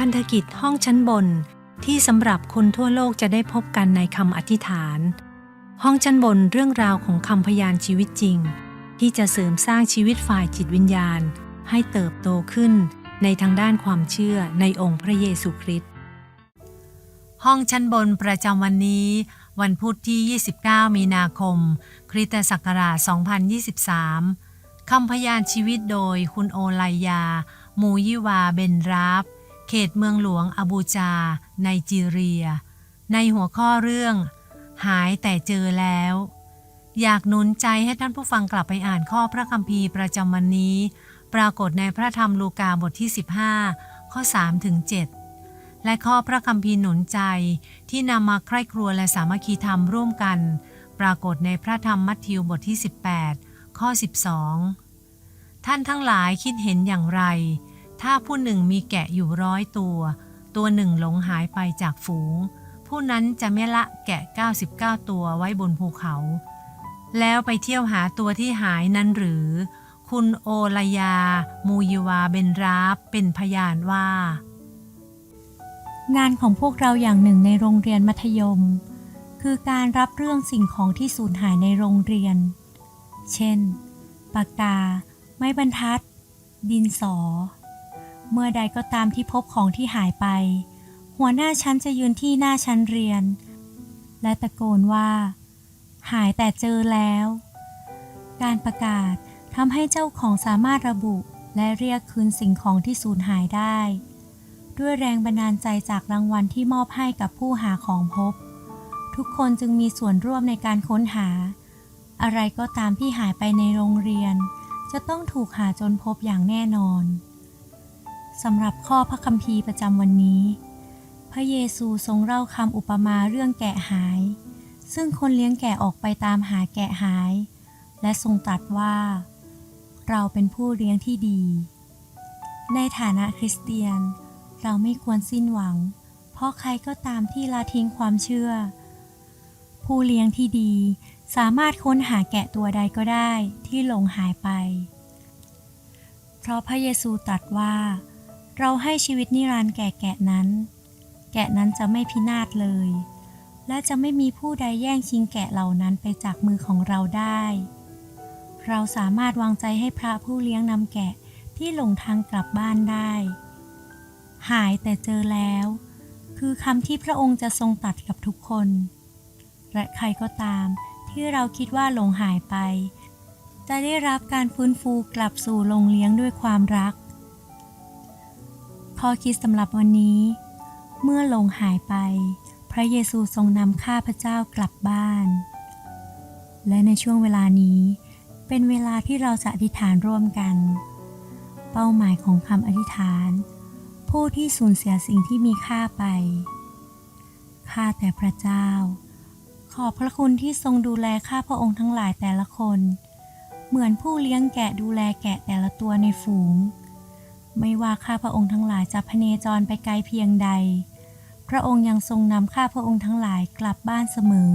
พันธกิจห้องชั้นบน ที่สำหรับคนทั่วโลกจะได้พบกันในคำอธิษฐาน ห้องชั้นบนเรื่องราวของคำพยานชีวิตจริง ที่จะเสริมสร้างชีวิตฝ่ายจิตวิญญาณ ให้เติบโตขึ้นในทางด้านความเชื่อในองค์พระเยซูคริสต์ห้องชั้นบนประจำวันนี้ วันพุธที่ 29 มีนาคม คริสตศักราช 2023คำพยานชีวิตโดยคุณโอไลยา มูยิวาเบนราฟ เขตเมืองหลวงอบูจา ไนจีเรีย ในหัวข้อเรื่อง หายแต่เจอแล้ว อยากหนุนใจให้ท่านผู้ฟังกลับไปอ่านข้อพระคัมภีร์ประจำวันนี้ ปรากฏในพระธรรมลูกาบทที่ 15 ข้อ3ถึง7และข้อพระคัมภีร์หนุนใจที่นำมาใคร่ครัวและสามัคคีธรรมร่วมกัน ปรากฏในพระธรรมมัทธิวบทที่ 18 ข้อ 12 ท่านทั้งหลายคิดเห็นอย่างไร ถ้าผู้หนึ่งมีแกะอยู่ร้อยตัว ตัวหนึ่งหลงหายไปจากฝูง ผู้นั้นจะไม่ละแกะ 99 ตัวไว้บนภูเขา แล้วไปเที่ยวหาตัวที่หายนั้นหรือ คุณโอลยา มูยวาเบนราฟเป็นพยานว่า งานของพวกเราอย่างหนึ่งในโรงเรียนมัธยม คือการรับเรื่องสิ่งของที่สูญหายในโรงเรียน เช่น ปากกา ไม้บรรทัด ดินสอ เมื่อใดก็ตามที่พบของที่หายไป หัวหน้าชั้นจะยืนที่หน้าชั้นเรียน และตะโกนว่า หายแต่เจอแล้ว การประกาศทำให้เจ้าของสามารถระบุและเรียกคืนสิ่งของที่สูญหายได้ ด้วยแรงบันดาลใจจากรางวัลที่มอบให้กับผู้หาของพบ ทุกคนจึงมีส่วนร่วมในการค้นหา อะไรก็ตามที่หายไปในโรงเรียน จะต้องถูกหาจนพบอย่างแน่นอน สำหรับข้อพระคัมภีร์ประจำวันนี้ พระเยซูทรงเล่าคำอุปมาเรื่องแกะหาย ซึ่งคนเลี้ยงแกะออกไปตามหาแกะหาย และทรงตรัสว่า เราเป็นผู้เลี้ยงที่ดี ในฐานะคริสเตียน เราไม่ควรสิ้นหวัง เพราะใครก็ตามที่ละทิ้งความเชื่อ ผู้เลี้ยงที่ดีสามารถค้นหาแกะตัวใดก็ได้ที่หลงหายไป เพราะพระเยซูตรัสว่า เราให้ชีวิตนิรันดร์แก่แกะนั้น แกะนั้นจะไม่พินาศเลย และจะไม่มีผู้ใดแย่งชิงแกะเหล่านั้นไปจากมือของเราได้ เราสามารถวางใจให้พระผู้เลี้ยงนำแกะที่หลงทางกลับบ้านได้ หายแต่เจอแล้ว คือคำที่พระองค์จะทรงตัดกับทุกคน และใครก็ตามที่เราคิดว่าหลงหายไป จะได้รับการฟื้นฟูกลับสู่โรงเลี้ยงด้วยความรัก ข้อคิดสำหรับวันนี้ เมื่อลงหายไป พระเยซูทรงนำข้าพเจ้ากลับบ้าน และในช่วงเวลานี้ เป็นเวลาที่เราจะอธิษฐานร่วมกัน เป้าหมายของคำอธิษฐาน ผู้ที่สูญเสียสิ่งที่มีค่าไปข้าแต่พระเจ้า ขอบพระคุณที่ทรงดูแลข้าพระองค์ทั้งหลายแต่ละคน เหมือนผู้เลี้ยงแกะดูแลแกะแต่ละตัวในฝูง ไม่ว่าข้าพระองค์ทั้งหลายจะพเนจรไปไกลเพียงใด พระองค์ยังทรงนำข้าพระองค์ทั้งหลายกลับบ้านเสมอ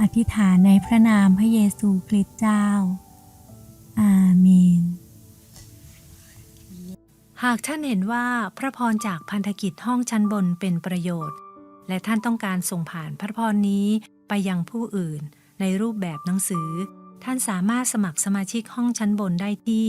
อธิษฐานในพระนามพระเยซูคริสต์เจ้า อาเมน หากท่านเห็นว่าพระพรจากพันธกิจห้องชั้นบนเป็นประโยชน์ และท่านต้องการส่งผ่านพระพรนี้ไปยังผู้อื่นในรูปแบบหนังสือ ท่านสามารถสมัครสมาชิกห้องชั้นบนได้ที่